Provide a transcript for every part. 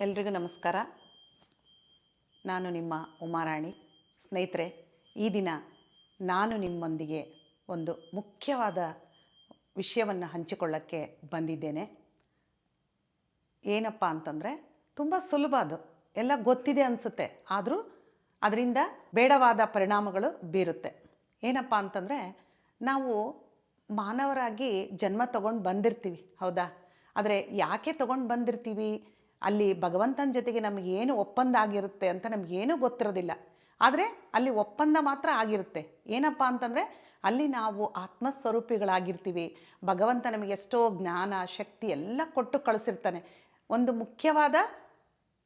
ಎಲ್ರಿಗೂ ನಮಸ್ಕಾರ. ನಾನು ನಿಮ್ಮ ಉಮಾರಾಣಿ. ಸ್ನೇಹಿತರೆ, ಈ ದಿನ ನಾನು ನಿಮ್ಮೊಂದಿಗೆ ಒಂದು ಮುಖ್ಯವಾದ ವಿಷಯವನ್ನು ಹಂಚಿಕೊಳ್ಳೋಕ್ಕೆ ಬಂದಿದ್ದೇನೆ. ಏನಪ್ಪ ಅಂತಂದರೆ, ತುಂಬ ಸುಲಭ ಅದು. ಎಲ್ಲ ಗೊತ್ತಿದೆ ಅನಿಸುತ್ತೆ, ಆದರೂ ಅದರಿಂದ ಬೇಡವಾದ ಪರಿಣಾಮಗಳು ಬೀರುತ್ತೆ. ಏನಪ್ಪ ಅಂತಂದರೆ, ನಾವು ಮಾನವರಾಗಿ ಜನ್ಮ ತಗೊಂಡು ಬಂದಿರ್ತೀವಿ, ಹೌದಾ? ಆದರೆ ಯಾಕೆ ತಗೊಂಡು ಬಂದಿರ್ತೀವಿ? ಅಲ್ಲಿ ಭಗವಂತನ ಜೊತೆಗೆ ನಮಗೆ ಏನು ಒಪ್ಪಂದ ಆಗಿರುತ್ತೆ ಅಂತ ನಮಗೇನೂ ಗೊತ್ತಿರೋದಿಲ್ಲ. ಆದರೆ ಅಲ್ಲಿ ಒಪ್ಪಂದ ಮಾತ್ರ ಆಗಿರುತ್ತೆ. ಏನಪ್ಪ ಅಂತಂದರೆ ಅಲ್ಲಿ ನಾವು ಆತ್ಮಸ್ವರೂಪಿಗಳಾಗಿರ್ತೀವಿ. ಭಗವಂತ ನಮಗೆ ಎಷ್ಟೋ ಜ್ಞಾನ, ಶಕ್ತಿ ಎಲ್ಲ ಕೊಟ್ಟು ಕಳಿಸಿರ್ತಾನೆ. ಒಂದು ಮುಖ್ಯವಾದ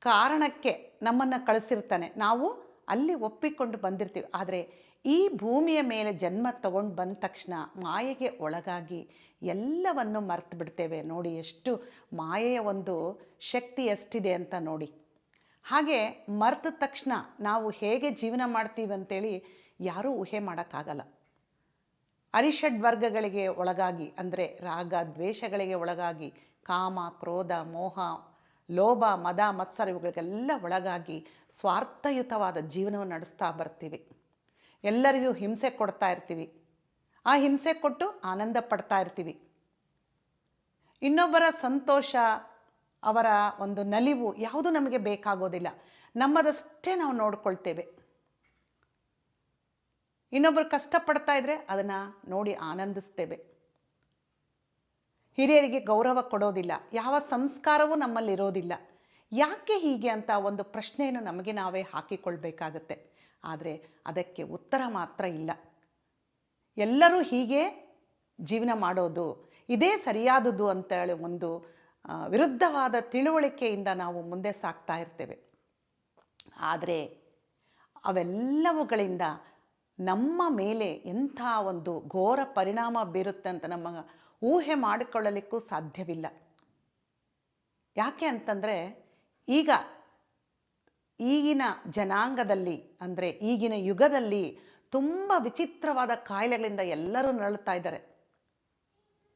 ಕಾರಣಕ್ಕೆ ನಮ್ಮನ್ನು ಕಳಿಸಿರ್ತಾನೆ. ನಾವು ಅಲ್ಲಿ ಒಪ್ಪಿಕೊಂಡು ಬಂದಿರ್ತೀವಿ. ಆದರೆ ಈ ಭೂಮಿಯ ಮೇಲೆ ಜನ್ಮ ತಗೊಂಡು ಬಂದ ತಕ್ಷಣ ಮಾಯೆಗೆ ಒಳಗಾಗಿ ಎಲ್ಲವನ್ನು ಮರ್ತು ಬಿಡ್ತೇವೆ. ನೋಡಿ ಎಷ್ಟು ಮಾಯೆಯ ಒಂದು ಶಕ್ತಿ ಎಷ್ಟಿದೆ ಅಂತ ನೋಡಿ. ಹಾಗೆ ಮರೆತ ತಕ್ಷಣ ನಾವು ಹೇಗೆ ಜೀವನ ಮಾಡ್ತೀವಿ ಅಂತೇಳಿ ಯಾರೂ ಊಹೆ ಮಾಡೋಕ್ಕಾಗಲ್ಲ. ಅರಿಷಡ್ ವರ್ಗಗಳಿಗೆ ಒಳಗಾಗಿ ಅಂದರೆ ರಾಗ ದ್ವೇಷಗಳಿಗೆ ಒಳಗಾಗಿ ಕಾಮ, ಕ್ರೋಧ, ಮೋಹ, ಲೋಭ, ಮದ, ಮತ್ಸರ ಇವುಗಳಿಗೆಲ್ಲ ಒಳಗಾಗಿ ಸ್ವಾರ್ಥಯುತವಾದ ಜೀವನವನ್ನು ನಡೆಸ್ತಾ ಬರ್ತೀವಿ. ಎಲ್ಲರಿಗೂ ಹಿಂಸೆ ಕೊಡ್ತಾ ಇರ್ತೀವಿ. ಆ ಹಿಂಸೆ ಕೊಟ್ಟು ಆನಂದ ಪಡ್ತಾ ಇರ್ತೀವಿ. ಇನ್ನೊಬ್ಬರ ಸಂತೋಷ, ಅವರ ಒಂದು ನಲಿವು ಯಾವುದು ನಮಗೆ ಬೇಕಾಗೋದಿಲ್ಲ. ನಮ್ಮದಷ್ಟೇ ನಾವು ನೋಡ್ಕೊಳ್ತೇವೆ. ಇನ್ನೊಬ್ಬರು ಕಷ್ಟಪಡ್ತಾ ಇದ್ರೆ ಅದನ್ನು ನೋಡಿ ಆನಂದಿಸ್ತೇವೆ. ಹಿರಿಯರಿಗೆ ಗೌರವ ಕೊಡೋದಿಲ್ಲ. ಯಾವ ಸಂಸ್ಕಾರವೂ ನಮ್ಮಲ್ಲಿರೋದಿಲ್ಲ. ಯಾಕೆ ಹೀಗೆ ಅಂತ ಒಂದು ಪ್ರಶ್ನೆಯನ್ನು ನಮಗೆ ನಾವೇ ಹಾಕಿಕೊಳ್ಬೇಕಾಗತ್ತೆ. ಆದರೆ ಅದಕ್ಕೆ ಉತ್ತರ ಮಾತ್ರ ಇಲ್ಲ. ಎಲ್ಲರೂ ಹೀಗೆ ಜೀವನ ಮಾಡೋದು, ಇದೇ ಸರಿಯಾದದ್ದು ಅಂತೇಳಿ ಒಂದು ವಿರುದ್ಧವಾದ ತಿಳುವಳಿಕೆಯಿಂದ ನಾವು ಮುಂದೆ ಸಾಗ್ತಾ ಇರ್ತೇವೆ. ಆದರೆ ಅವೆಲ್ಲವುಗಳಿಂದ ನಮ್ಮ ಮೇಲೆ ಎಂಥ ಒಂದು ಘೋರ ಪರಿಣಾಮ ಬೀರುತ್ತೆ ಅಂತ ನಮ್ಮ ಊಹೆ ಮಾಡಿಕೊಳ್ಳಲಿಕ್ಕೂ ಸಾಧ್ಯವಿಲ್ಲ. ಯಾಕೆ ಅಂತಂದರೆ ಈಗ ಈಗಿನ ಜನಾಂಗದಲ್ಲಿ, ಅಂದರೆ ಈಗಿನ ಯುಗದಲ್ಲಿ ತುಂಬ ವಿಚಿತ್ರವಾದ ಕಾಯಿಲೆಗಳಿಂದ ಎಲ್ಲರೂ ನರಳುತ್ತಾ ಇದ್ದಾರೆ.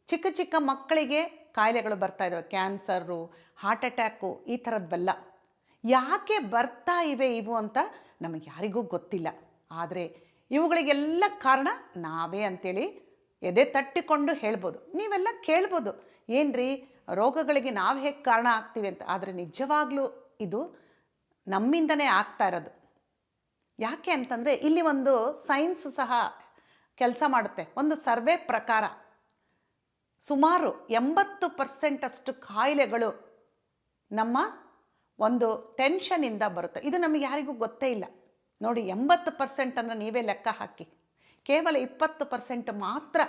ಚಿಕ್ಕ ಚಿಕ್ಕ ಮಕ್ಕಳಿಗೆ ಕಾಯಿಲೆಗಳು ಬರ್ತಾ ಇದ್ದಾವೆ ಕ್ಯಾನ್ಸರು, ಹಾರ್ಟ್ ಅಟ್ಯಾಕು ಈ ಥರದ್ವೆಲ್ಲ ಯಾಕೆ ಬರ್ತಾ ಇವೆ ಇವು ಅಂತ ನಮಗೆ ಯಾರಿಗೂ ಗೊತ್ತಿಲ್ಲ. ಆದರೆ ಇವುಗಳಿಗೆಲ್ಲ ಕಾರಣ ನಾವೇ ಅಂತೇಳಿ ಎದೆ ತಟ್ಟಿಕೊಂಡು ಹೇಳ್ಬೋದು. ನೀವೆಲ್ಲ ಕೇಳ್ಬೋದು. ಏನ್ರಿ, ರೋಗಗಳಿಗೆ ನಾವು ಹೇಗೆ ಕಾರಣ ಆಗ್ತೀವಿ ಅಂತ. ಆದರೆ ನಿಜವಾಗ್ಲೂ ಇದು ನಮ್ಮಿಂದನೇ ಆಗ್ತಾ ಇರೋದು. ಯಾಕೆ ಅಂತಂದರೆ ಇಲ್ಲಿ ಒಂದು ಸೈನ್ಸ್ ಸಹ ಕೆಲಸ ಮಾಡುತ್ತೆ. ಒಂದು ಸರ್ವೆ ಪ್ರಕಾರ ಸುಮಾರು ಎಂಬತ್ತು ಪರ್ಸೆಂಟಷ್ಟು ಕಾಯಿಲೆಗಳು ನಮ್ಮ ಒಂದು ಟೆನ್ಷನಿಂದ ಬರುತ್ತೆ. ಇದು ನಮಗೆ ಯಾರಿಗೂ ಗೊತ್ತೇ ಇಲ್ಲ. ನೋಡಿ, ಎಂಬತ್ತು ಪರ್ಸೆಂಟ್ ಅಂದರೆ ನೀವೇ ಲೆಕ್ಕ ಹಾಕಿ. ಕೇವಲ ಇಪ್ಪತ್ತು ಪರ್ಸೆಂಟ್ ಮಾತ್ರ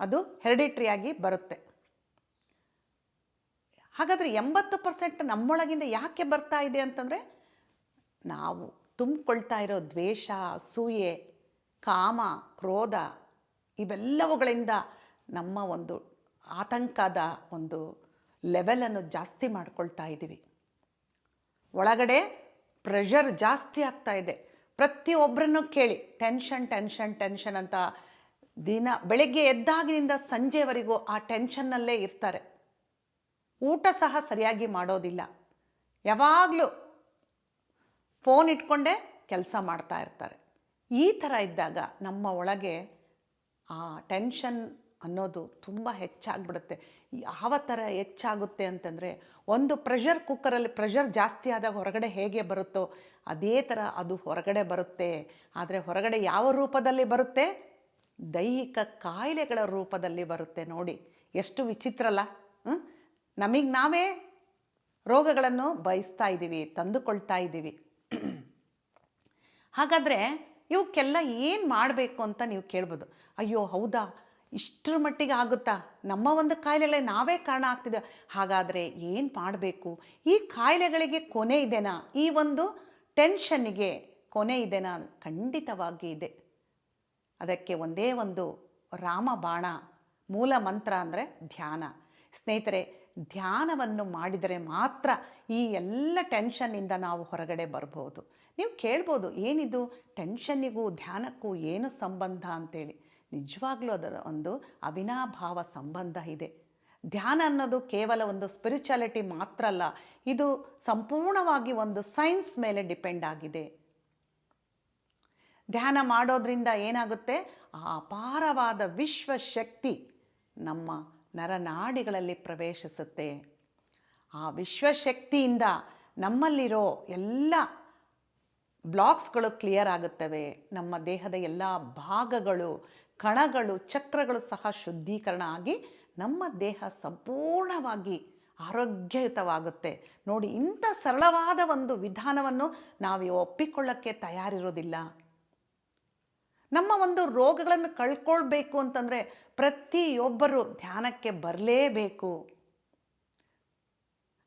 ಅದು ಹೆರಿಡಿಟ್ರಿಯಾಗಿ ಬರುತ್ತೆ. ಹಾಗಾದರೆ ಎಂಬತ್ತು ಪರ್ಸೆಂಟ್ ನಮ್ಮೊಳಗಿಂದ ಯಾಕೆ ಬರ್ತಾ ಇದೆ ಅಂತಂದರೆ ನಾವು ತುಂಬಿಕೊಳ್ತಾ ಇರೋ ದ್ವೇಷ, ಅಸೂಯೆ, ಕಾಮ, ಕ್ರೋಧ ಇವೆಲ್ಲವುಗಳಿಂದ ನಮ್ಮ ಒಂದು ಆತಂಕದ ಒಂದು ಲೆವೆಲನ್ನು ಜಾಸ್ತಿ ಮಾಡ್ಕೊಳ್ತಾ ಇದ್ದೀವಿ. ಒಳಗಡೆ ಪ್ರೆಷರ್ ಜಾಸ್ತಿ ಆಗ್ತಾ ಇದೆ. ಪ್ರತಿಯೊಬ್ಬರನ್ನು ಕೇಳಿ, ಟೆನ್ಷನ್ ಟೆನ್ಷನ್ ಟೆನ್ಷನ್ ಅಂತ ದಿನ ಬೆಳಗ್ಗೆ ಎದ್ದಾಗಿನಿಂದ ಸಂಜೆವರೆಗೂ ಆ ಟೆನ್ಷನ್ನಲ್ಲೇ ಇರ್ತಾರೆ. ಊಟ ಸಹ ಸರಿಯಾಗಿ ಮಾಡೋದಿಲ್ಲ. ಯಾವಾಗಲೂ ಫೋನ್ ಇಟ್ಕೊಂಡೇ ಕೆಲಸ ಮಾಡ್ತಾ ಇರ್ತಾರೆ. ಈ ಥರ ಇದ್ದಾಗ ನಮ್ಮ ಒಳಗೆ ಆ ಟೆನ್ಷನ್ ಅನ್ನೋದು ತುಂಬ ಹೆಚ್ಚಾಗ್ಬಿಡುತ್ತೆ. ಯಾವ ಥರ ಹೆಚ್ಚಾಗುತ್ತೆ ಅಂತಂದರೆ, ಒಂದು ಪ್ರೆಷರ್ ಕುಕ್ಕರಲ್ಲಿ ಪ್ರೆಷರ್ ಜಾಸ್ತಿ ಆದಾಗ ಹೊರಗಡೆ ಹೇಗೆ ಬರುತ್ತೋ, ಅದೇ ಥರ ಅದು ಹೊರಗಡೆ ಬರುತ್ತೆ. ಆದರೆ ಹೊರಗಡೆ ಯಾವ ರೂಪದಲ್ಲಿ ಬರುತ್ತೆ? ದೈಹಿಕ ಕಾಯಿಲೆಗಳ ರೂಪದಲ್ಲಿ ಬರುತ್ತೆ ನೋಡಿ. ಎಷ್ಟು ವಿಚಿತ್ರ ಅಲ್ಲ ನಮಗೆ ನಾವೇ ರೋಗಗಳನ್ನು ಬಯಸ್ತಾ ಇದ್ದೀವಿ ತಂದುಕೊಳ್ತಾ ಇದ್ದೀವಿ ಹಾಗಾದರೆ ಇವಕ್ಕೆಲ್ಲ ಏನು ಮಾಡಬೇಕು ಅಂತ ನೀವು ಕೇಳ್ಬೋದು. ಅಯ್ಯೋ, ಹೌದಾ? ಇಷ್ಟರ ಮಟ್ಟಿಗೆ ಆಗುತ್ತಾ? ನಮ್ಮ ಒಂದು ಕಾಯಿಲೆಗಳೇ ನಾವೇ ಕಾರಣ ಆಗ್ತಿದ್ದೆ ಹಾಗಾದರೆ ಏನು ಮಾಡಬೇಕು? ಈ ಕಾಯಿಲೆಗಳಿಗೆ ಕೊನೆ ಇದೆನಾ? ಈ ಒಂದು ಟೆನ್ಷನ್ನಿಗೆ ಕೊನೆ ಇದೆನಾ? ಖಂಡಿತವಾಗಿ ಇದೆ. ಅದಕ್ಕೆ ಒಂದೇ ಒಂದು ರಾಮ ಬಾಣ ಮೂಲ ಮಂತ್ರ ಅಂದರೆ ಧ್ಯಾನ. ಸ್ನೇಹಿತರೆ ಧ್ಯಾನವನ್ನು ಮಾಡಿದರೆ ಮಾತ್ರ ಈ ಎಲ್ಲ ಟೆನ್ಷನ್ನಿಂದ ನಾವು ಹೊರಗಡೆ ಬರ್ಬೋದು. ನೀವು ಕೇಳ್ಬೋದು, ಏನಿದು? ಟೆನ್ಷನ್ನಿಗೂ ಧ್ಯಾನಕ್ಕೂ ಏನು ಸಂಬಂಧ ಅಂತೇಳಿ. ನಿಜವಾಗ್ಲೂ ಅದರ ಒಂದು ಅವಿನಾಭಾವ ಸಂಬಂಧ ಇದೆ. ಧ್ಯಾನ ಅನ್ನೋದು ಕೇವಲ ಒಂದು ಸ್ಪಿರಿಚುಯಾಲಿಟಿ ಮಾತ್ರ ಅಲ್ಲ, ಇದು ಸಂಪೂರ್ಣವಾಗಿ ಒಂದು ಸೈನ್ಸ್ ಮೇಲೆ ಡಿಪೆಂಡ್ ಆಗಿದೆ. ಧ್ಯಾನ ಮಾಡೋದ್ರಿಂದ ಏನಾಗುತ್ತೆ? ಆ ಅಪಾರವಾದ ವಿಶ್ವಶಕ್ತಿ ನಮ್ಮ ನರನಾಡಿಗಳಲ್ಲಿ ಪ್ರವೇಶಿಸುತ್ತೆ. ಆ ವಿಶ್ವಶಕ್ತಿಯಿಂದ ನಮ್ಮಲ್ಲಿರೋ ಎಲ್ಲ ಬ್ಲಾಕ್ಸ್ಗಳು ಕ್ಲಿಯರ್ ಆಗುತ್ತವೆ. ನಮ್ಮ ದೇಹದ ಎಲ್ಲ ಭಾಗಗಳು, ಕಣಗಳು, ಚಕ್ರಗಳು ಸಹ ಶುದ್ಧೀಕರಣ ಆಗಿ ನಮ್ಮ ದೇಹ ಸಂಪೂರ್ಣವಾಗಿ ಆರೋಗ್ಯಯುತವಾಗುತ್ತೆ. ನೋಡಿ ಇಂಥ ಸರಳವಾದ ಒಂದು ವಿಧಾನವನ್ನು ನಾವು ಒಪ್ಪಿಕೊಳ್ಳಕ್ಕೆ ತಯಾರಿರೋದಿಲ್ಲ. ನಮ್ಮ ಒಂದು ರೋಗಗಳನ್ನು ಕಳ್ಕೊಳ್ಬೇಕು ಅಂತಂದರೆ ಪ್ರತಿಯೊಬ್ಬರು ಧ್ಯಾನಕ್ಕೆ ಬರಲೇಬೇಕು.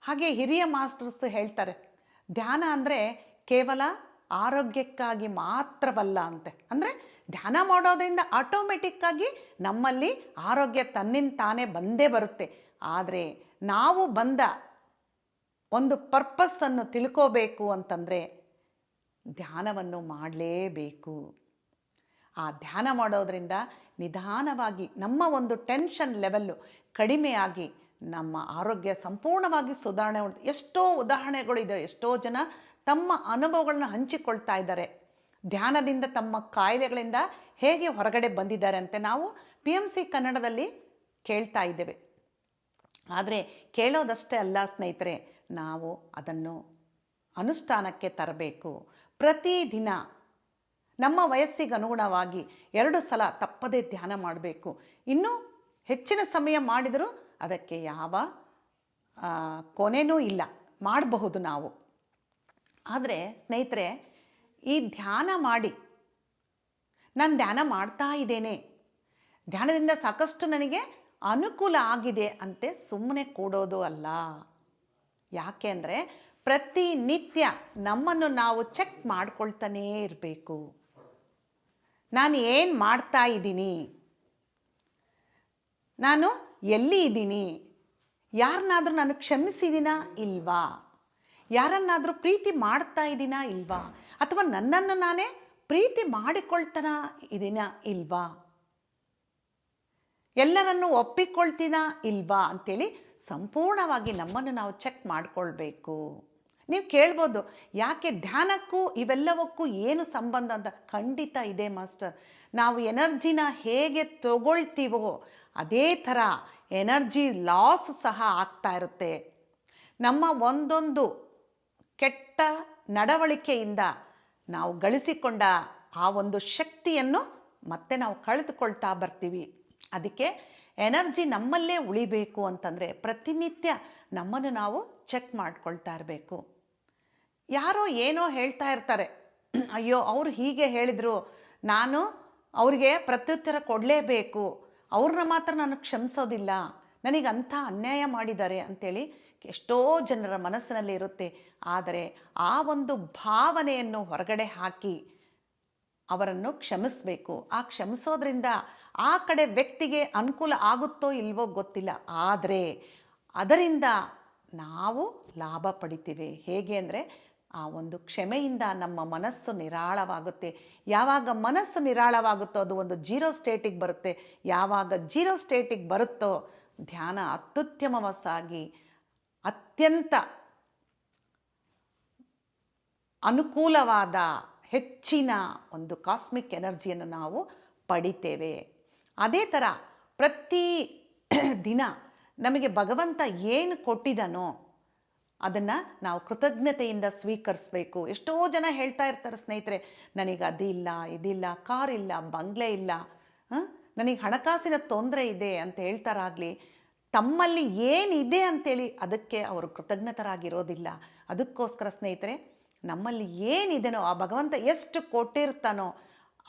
ಹಾಗೆ ಹಿರಿಯ ಮಾಸ್ಟರ್ಸ್ ಹೇಳ್ತಾರೆ, ಧ್ಯಾನ ಅಂದರೆ ಕೇವಲ ಆರೋಗ್ಯಕ್ಕಾಗಿ ಮಾತ್ರವಲ್ಲ ಅಂತೆ. ಅಂದರೆ ಧ್ಯಾನ ಮಾಡೋದರಿಂದ ಆಟೋಮೆಟಿಕ್ಕಾಗಿ ನಮ್ಮಲ್ಲಿ ಆರೋಗ್ಯ ತನ್ನಿಂದ ತಾನೇ ಬಂದೇ ಬರುತ್ತೆ. ಆದರೆ ನಾವು ಬಂದ ಒಂದು ಪರ್ಪಸ್ಸನ್ನು ತಿಳ್ಕೋಬೇಕು ಅಂತಂದರೆ ಧ್ಯಾನವನ್ನು ಮಾಡಲೇಬೇಕು. ಆ ಧ್ಯಾನ ಮಾಡೋದರಿಂದ ನಿಧಾನವಾಗಿ ನಮ್ಮ ಒಂದು ಟೆನ್ಷನ್ ಲೆವೆಲ್ಲು ಕಡಿಮೆಯಾಗಿ ನಮ್ಮ ಆರೋಗ್ಯ ಸಂಪೂರ್ಣವಾಗಿ ಸುಧಾರಣೆ ಎಷ್ಟೋ ಉದಾಹರಣೆಗಳಿದೆ, ಎಷ್ಟೋ ಜನ ತಮ್ಮ ಅನುಭವಗಳನ್ನ ಹಂಚಿಕೊಳ್ತಾ ಇದ್ದಾರೆ. ಧ್ಯಾನದಿಂದ ತಮ್ಮ ಕಾಯಿಲೆಗಳಿಂದ ಹೇಗೆ ಹೊರಗಡೆ ಬಂದಿದ್ದಾರೆ ಅಂತ ನಾವು ಪಿ ಎಂ ಸಿ ಕನ್ನಡದಲ್ಲಿ ಕೇಳ್ತಾ ಇದ್ದೇವೆ. ಆದರೆ ಕೇಳೋದಷ್ಟೇ ಅಲ್ಲ ಸ್ನೇಹಿತರೆ, ನಾವು ಅದನ್ನು ಅನುಷ್ಠಾನಕ್ಕೆ ತರಬೇಕು. ಪ್ರತಿದಿನ ನಮ್ಮ ವಯಸ್ಸಿಗೆ ಅನುಗುಣವಾಗಿ ಎರಡು ಸಲ ತಪ್ಪದೇ ಧ್ಯಾನ ಮಾಡಬೇಕು. ಇನ್ನೂ ಹೆಚ್ಚಿನ ಸಮಯ ಮಾಡಿದರೂ ಅದಕ್ಕೆ ಯಾವ ಕೊನೆಯೂ ಇಲ್ಲ. ಮಾಡಬಹುದು ನಾವು. ಆದರೆ ಸ್ನೇಹಿತರೆ, ಈ ಧ್ಯಾನ ಮಾಡಿ, ನಾನು ಧ್ಯಾನ ಮಾಡ್ತಾ ಇದ್ದೇನೆ. ಧ್ಯಾನದಿಂದ ಸಾಕಷ್ಟು ನನಗೆ ಅನುಕೂಲ ಆಗಿದೆ ಅಂತೆ ಸುಮ್ಮನೆ ಕೂಡೋದು ಅಲ್ಲ. ಯಾಕೆ ಅಂದರೆ ಪ್ರತಿನಿತ್ಯ ನಮ್ಮನ್ನು ನಾವು ಚೆಕ್ ಮಾಡ್ಕೊಳ್ತಾನೇ ಇರಬೇಕು. ನಾನು ಏನು ಮಾಡ್ತಾ ಇದ್ದೀನಿ? ನಾನು ಎಲ್ಲಿ ಇದ್ದೀನಿ? ಯಾರನ್ನಾದರೂ ನಾನು ಕ್ಷಮಿಸಿದ್ದೀನಾ ಇಲ್ವಾ? ಯಾರನ್ನಾದರೂ ಪ್ರೀತಿ ಮಾಡ್ತಾ ಇದ್ದೀನಾ ಇಲ್ವಾ? ಅಥವಾ ನನ್ನನ್ನು ನಾನೇ ಪ್ರೀತಿ ಮಾಡಿಕೊಳ್ತಾನ ಇದ್ದೀನಾ ಇಲ್ವಾ? ಎಲ್ಲರನ್ನು ಒಪ್ಪಿಕೊಳ್ತೀನಾ ಇಲ್ವಾ ಅಂಥೇಳಿ ಸಂಪೂರ್ಣವಾಗಿ ನಮ್ಮನ್ನು ನಾವು ಚೆಕ್ ಮಾಡಿಕೊಳ್ಬೇಕು. ನೀವು ಕೇಳ್ಬೋದು. ಯಾಕೆ ಧ್ಯಾನಕ್ಕೂ ಇವೆಲ್ಲವಕ್ಕೂ ಏನು ಸಂಬಂಧ ಅಂತ ಖಂಡಿತ ಇದೆ ಮಾಸ್ಟರ್. ನಾವು ಎನರ್ಜಿನ ಹೇಗೆ ತಗೊಳ್ತೀವೋ ಅದೇ ಥರ ಎನರ್ಜಿ ಲಾಸ್ ಸಹ ಆಗ್ತಾ ಇರುತ್ತೆ. ನಮ್ಮ ಒಂದೊಂದು ಕೆಟ್ಟ ನಡವಳಿಕೆಯಿಂದ ನಾವು ಗಳಿಸಿಕೊಂಡ ಆ ಒಂದು ಶಕ್ತಿಯನ್ನು ಮತ್ತೆ ನಾವು ಕಳೆದುಕೊಳ್ತಾ ಬರ್ತೀವಿ. ಅದಕ್ಕೆ ಎನರ್ಜಿ ನಮ್ಮಲ್ಲೇ ಉಳಿಬೇಕು ಅಂತಂದರೆ ಪ್ರತಿನಿತ್ಯ ನಮ್ಮನ್ನು ನಾವು ಚೆಕ್ ಮಾಡ್ಕೊಳ್ತಾ ಇರಬೇಕು. ಯಾರೋ ಏನೋ ಹೇಳ್ತಾ ಇರ್ತಾರೆ. ಅಯ್ಯೋ, ಅವರು ಹೀಗೆ ಹೇಳಿದರು. ನಾನು ಅವರಿಗೆ ಪ್ರತ್ಯುತ್ತರ ಕೊಡಲೇಬೇಕು. ಅವ್ರನ್ನ ಮಾತ್ರ ನಾನು ಕ್ಷಮಿಸೋದಿಲ್ಲ. ನನಗೆ ಅಂಥ ಅನ್ಯಾಯ ಮಾಡಿದ್ದಾರೆ ಅಂಥೇಳಿ ಎಷ್ಟೋ ಜನರ ಮನಸ್ಸಿನಲ್ಲಿ ಇರುತ್ತೆ. ಆದರೆ ಆ ಒಂದು ಭಾವನೆಯನ್ನು ಹೊರಗಡೆ ಹಾಕಿ ಅವರನ್ನು ಕ್ಷಮಿಸಬೇಕು. ಆ ಕ್ಷಮಿಸೋದ್ರಿಂದ ಆ ಕಡೆ ವ್ಯಕ್ತಿಗೆ ಅನುಕೂಲ ಆಗುತ್ತೋ ಇಲ್ವೋ ಗೊತ್ತಿಲ್ಲ. ಆದರೆ ಅದರಿಂದ ನಾವು ಲಾಭ ಪಡಿತೀವಿ. ಹೇಗೆ ಅಂದರೆ ಆ ಒಂದು ಕ್ಷಮೆಯಿಂದ ನಮ್ಮ ಮನಸ್ಸು ನಿರಾಳವಾಗುತ್ತೆ. ಯಾವಾಗ ಮನಸ್ಸು ನಿರಾಳವಾಗುತ್ತೋ ಅದು ಒಂದು ಜೀರೋ ಸ್ಟೇಟಿಗೆ ಬರುತ್ತೆ. ಯಾವಾಗ ಜೀರೋ ಸ್ಟೇಟಿಗೆ ಬರುತ್ತೋ ಧ್ಯಾನ ಅತ್ಯುತ್ತಮವಸಾಗಿ, ಅತ್ಯಂತ ಅನುಕೂಲವಾದ ಹೆಚ್ಚಿನ ಒಂದು ಕಾಸ್ಮಿಕ್ ಎನರ್ಜಿಯನ್ನು ನಾವು ಪಡಿತೇವೆ. ಅದೇ ಥರ ಪ್ರತಿ ದಿನ ನಮಗೆ ಭಗವಂತ ಏನು ಕೊಟ್ಟಿದನೋ ಅದನ್ನು ನಾವು ಕೃತಜ್ಞತೆಯಿಂದ ಸ್ವೀಕರಿಸಬೇಕು. ಎಷ್ಟೋ ಜನ ಹೇಳ್ತಾ ಇರ್ತಾರೆ ಸ್ನೇಹಿತರೆ, ನನಗೆ ಅದಿಲ್ಲ, ಇದಿಲ್ಲ, ಕಾರ್ ಇಲ್ಲ, ಬಂಗ್ಲೆ ಇಲ್ಲ ನನಗೆ ಹಣಕಾಸಿನ ತೊಂದರೆ ಇದೆ ಅಂತ ಹೇಳ್ತಾರಾಗಲಿ, ತಮ್ಮಲ್ಲಿ ಏನಿದೆ ಅಂತೇಳಿ ಅದಕ್ಕೆ ಅವರು ಕೃತಜ್ಞತರಾಗಿರೋದಿಲ್ಲ. ಅದಕ್ಕೋಸ್ಕರ ಸ್ನೇಹಿತರೆ, ನಮ್ಮಲ್ಲಿ ಏನಿದೆನೋ, ಆ ಭಗವಂತ ಎಷ್ಟು ಕೊಟ್ಟಿರ್ತಾನೋ,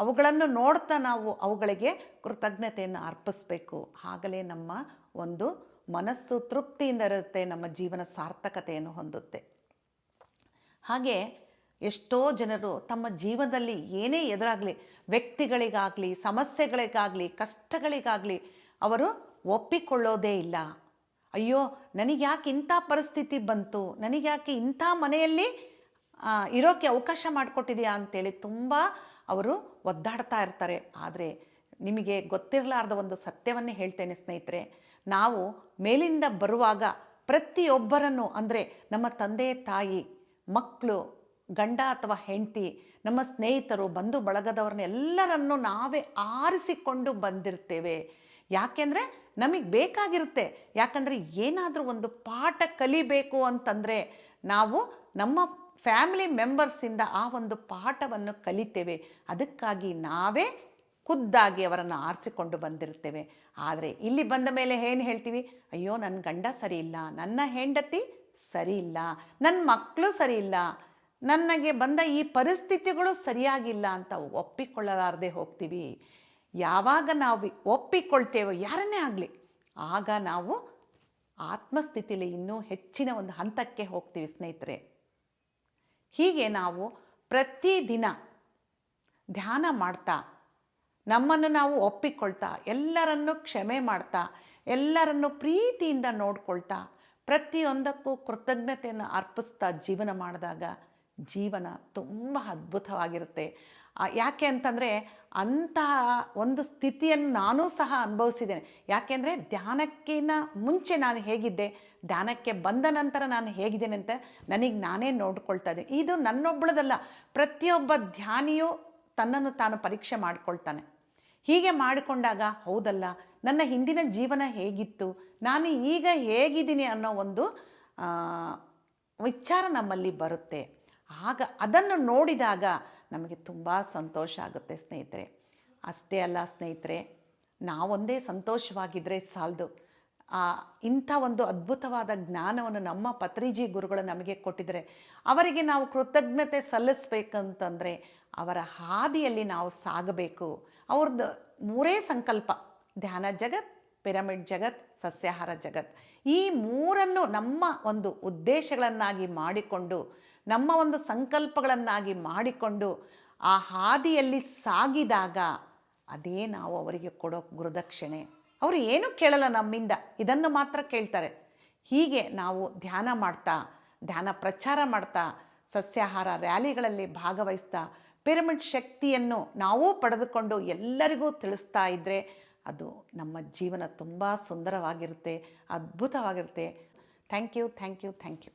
ಅವುಗಳನ್ನು ನೋಡ್ತಾ ನಾವು ಅವುಗಳಿಗೆ ಕೃತಜ್ಞತೆಯನ್ನು ಅರ್ಪಿಸಬೇಕು. ಆಗಲೇ ನಮ್ಮ ಒಂದು ಮನಸ್ಸು ತೃಪ್ತಿಯಿಂದ ಇರುತ್ತೆ, ನಮ್ಮ ಜೀವನ ಸಾರ್ಥಕತೆಯನ್ನು ಹೊಂದುತ್ತೆ. ಹಾಗೆ ಎಷ್ಟೋ ಜನರು ತಮ್ಮ ಜೀವನದಲ್ಲಿ ಏನೇ ಎದುರಾಗಲಿ, ವ್ಯಕ್ತಿಗಳಿಗಾಗಲಿ, ಸಮಸ್ಯೆಗಳಿಗಾಗಲಿ, ಕಷ್ಟಗಳಿಗಾಗಲಿ, ಅವರು ಒಪ್ಪಿಕೊಳ್ಳೋದೇ ಇಲ್ಲ. ಅಯ್ಯೋ ನನಗೆ ಯಾಕೆ ಇಂಥ ಪರಿಸ್ಥಿತಿ ಬಂತು? ನನಗೆ ಯಾಕೆ ಇಂಥ ಮನೆಯಲ್ಲಿ ಇರೋಕ್ಕೆ ಅವಕಾಶ ಮಾಡಿಕೊಟ್ಟಿದೆಯಾ ಅಂತೇಳಿ ತುಂಬ ಅವರು ಒದ್ದಾಡ್ತಾ ಇರ್ತಾರೆ. ಆದರೆ ನಿಮಗೆ ಗೊತ್ತಿರಲಾರ್ದ ಒಂದು ಸತ್ಯವನ್ನೇ ಹೇಳ್ತೇನೆ ಸ್ನೇಹಿತರೆ. ನಾವು ಮೇಲಿಂದ ಬರುವಾಗ ಪ್ರತಿಯೊಬ್ಬರನ್ನು ಅಂದರೆ ನಮ್ಮ ತಂದೆ, ತಾಯಿ ಮಕ್ಕಳು ಗಂಡ ಅಥವಾ ಹೆಂಡತಿ, ನಮ್ಮ ಸ್ನೇಹಿತರು, ಬಂಧು ಬಳಗದವ್ರನ್ನ ಎಲ್ಲರನ್ನು ನಾವೇ ಆರಿಸಿಕೊಂಡು ಬಂದಿರ್ತೇವೆ. ಯಾಕೆಂದರೆ ನಮಗೆ ಬೇಕಾಗಿರುತ್ತೆ. ಯಾಕಂದರೆ ಏನಾದರೂ ಒಂದು ಪಾಠ ಕಲಿಬೇಕು ಅಂತಂದರೆ ನಾವು ನಮ್ಮ ಫ್ಯಾಮಿಲಿ ಮೆಂಬರ್ಸಿಂದ ಆ ಒಂದು ಪಾಠವನ್ನು ಕಲಿತೇವೆ. ಅದಕ್ಕಾಗಿ ನಾವೇ ಖುದ್ದಾಗಿ ಅವರನ್ನು ಆರಿಸಿಕೊಂಡು ಬಂದಿರ್ತೇವೆ ಆದರೆ ಇಲ್ಲಿ ಬಂದ ಮೇಲೆ ಏನು ಹೇಳ್ತೀವಿ? ಅಯ್ಯೋ ನನ್ನ ಗಂಡ ಸರಿ ಇಲ್ಲ ನನ್ನ ಹೆಂಡತಿ ಸರಿ ಇಲ್ಲ ನನ್ನ ಮಕ್ಕಳು ಸರಿ ಇಲ್ಲ ನನಗೆ ಬಂದ ಈ ಪರಿಸ್ಥಿತಿಗಳು ಸರಿಯಾಗಿಲ್ಲ ಅಂತ ಒಪ್ಪಿಕೊಳ್ಳಲಾರದೆ ಹೋಗ್ತೀವಿ. ಯಾವಾಗ ನಾವು ಒಪ್ಪಿಕೊಳ್ತೇವೋ, ಯಾರನ್ನೇ ಆಗಲಿ, ಆಗ ನಾವು ಆತ್ಮಸ್ಥಿತಿಲಿ ಇನ್ನೂ ಹೆಚ್ಚಿನ ಒಂದು ಹಂತಕ್ಕೆ ಹೋಗ್ತೀವಿ ಸ್ನೇಹಿತರೆ. ಹೀಗೆ ನಾವು ಪ್ರತಿದಿನ ಧ್ಯಾನ ಮಾಡ್ತಾ ನಮ್ಮನ್ನು ನಾವು ಒಪ್ಪಿಕೊಳ್ತಾ, ಎಲ್ಲರನ್ನು ಕ್ಷಮೆ ಮಾಡ್ತಾ, ಎಲ್ಲರನ್ನು ಪ್ರೀತಿಯಿಂದ ನೋಡ್ಕೊಳ್ತಾ, ಪ್ರತಿಯೊಂದಕ್ಕೂ ಕೃತಜ್ಞತೆಯನ್ನು ಅರ್ಪಿಸ್ತಾ ಜೀವನ ಮಾಡಿದಾಗ ಜೀವನ ತುಂಬ ಅದ್ಭುತವಾಗಿರುತ್ತೆ. ಯಾಕೆ ಅಂತಂದರೆ ಅಂತಹ ಒಂದು ಸ್ಥಿತಿಯನ್ನು ನಾನೂ ಸಹ ಅನುಭವಿಸಿದ್ದೇನೆ. ಯಾಕೆಂದರೆ ಧ್ಯಾನಕ್ಕಿಂತ ಮುಂಚೆ ನಾನು ಹೇಗಿದ್ದೆ, ಧ್ಯಾನಕ್ಕೆ ಬಂದ ನಂತರ ನಾನು ಹೇಗಿದ್ದೇನೆ ಅಂತ ನನಗೆ ನಾನೇ ನೋಡ್ಕೊಳ್ತಾ ಇದ್ದೀನಿ. ಇದು ನನ್ನೊಬ್ಬಳದಲ್ಲ ಪ್ರತಿಯೊಬ್ಬ ಧ್ಯಾನಿಯೂ ತನ್ನನ್ನು ತಾನು ಪರೀಕ್ಷೆ ಮಾಡ್ಕೊಳ್ತಾನೆ. ಹೀಗೆ ಮಾಡಿಕೊಂಡಾಗ, ಹೌದಲ್ಲ, ನನ್ನ ಹಿಂದಿನ ಜೀವನ ಹೇಗಿತ್ತು, ನಾನು ಈಗ ಹೇಗಿದ್ದೀನಿ ಅನ್ನೋ ಒಂದು ವಿಚಾರ ನಮ್ಮಲ್ಲಿ ಬರುತ್ತೆ. ಆಗ ಅದನ್ನು ನೋಡಿದಾಗ ನಮಗೆ ತುಂಬ ಸಂತೋಷ ಆಗುತ್ತೆ ಸ್ನೇಹಿತರೆ. ಅಷ್ಟೇ ಅಲ್ಲ ಸ್ನೇಹಿತರೆ, ನಾವೊಂದೇ ಸಂತೋಷವಾಗಿದ್ದರೆ ಸಾಲದು. ಇಂಥ ಒಂದು ಅದ್ಭುತವಾದ ಜ್ಞಾನವನ್ನು ನಮ್ಮ ಪತ್ರಿಜಿ ಗುರುಗಳು ನಮಗೆ ಕೊಟ್ಟಿದ್ದಾರೆ ಅವರಿಗೆ ನಾವು ಕೃತಜ್ಞತೆ ಸಲ್ಲಿಸ್ಬೇಕಂತಂದರೆ ಅವರ ಹಾದಿಯಲ್ಲಿ ನಾವು ಸಾಗಬೇಕು. ಅವ್ರದ್ದು ಮೂರೇ ಸಂಕಲ್ಪ, ಧ್ಯಾನ ಜಗತ್, ಪಿರಮಿಡ್ ಜಗತ್, ಸಸ್ಯಾಹಾರ ಜಗತ್. ಈ ಮೂರನ್ನು ನಮ್ಮ ಒಂದು ಉದ್ದೇಶಗಳನ್ನಾಗಿ ಮಾಡಿಕೊಂಡು, ನಮ್ಮ ಒಂದು ಸಂಕಲ್ಪಗಳನ್ನಾಗಿ ಮಾಡಿಕೊಂಡು ಆ ಹಾದಿಯಲ್ಲಿ ಸಾಗಿದಾಗ ಅದೇ ನಾವು ಅವರಿಗೆ ಕೊಡೋ ಗುರುದಕ್ಷಿಣೆ. ಅವರು ಏನೂ ಕೇಳಲ್ಲ ನಮ್ಮಿಂದ. ಇದನ್ನು ಮಾತ್ರ ಕೇಳ್ತಾರೆ. ಹೀಗೆ ನಾವು ಧ್ಯಾನ ಮಾಡ್ತಾ, ಧ್ಯಾನ ಪ್ರಚಾರ ಮಾಡ್ತಾ, ಸಸ್ಯಾಹಾರ ರ್ಯಾಲಿಗಳಲ್ಲಿ ಭಾಗವಹಿಸ್ತಾ, ಪಿರಮಿಡ್ ಶಕ್ತಿಯನ್ನು ನಾವೂ ಪಡೆದುಕೊಂಡು ಎಲ್ಲರಿಗೂ ತಿಳಿಸ್ತಾ ಇದ್ದರೆ ಅದು ನಮ್ಮ ಜೀವನ ತುಂಬ ಸುಂದರವಾಗಿರುತ್ತೆ, ಅದ್ಭುತವಾಗಿರುತ್ತೆ. Thank you thank you thank you.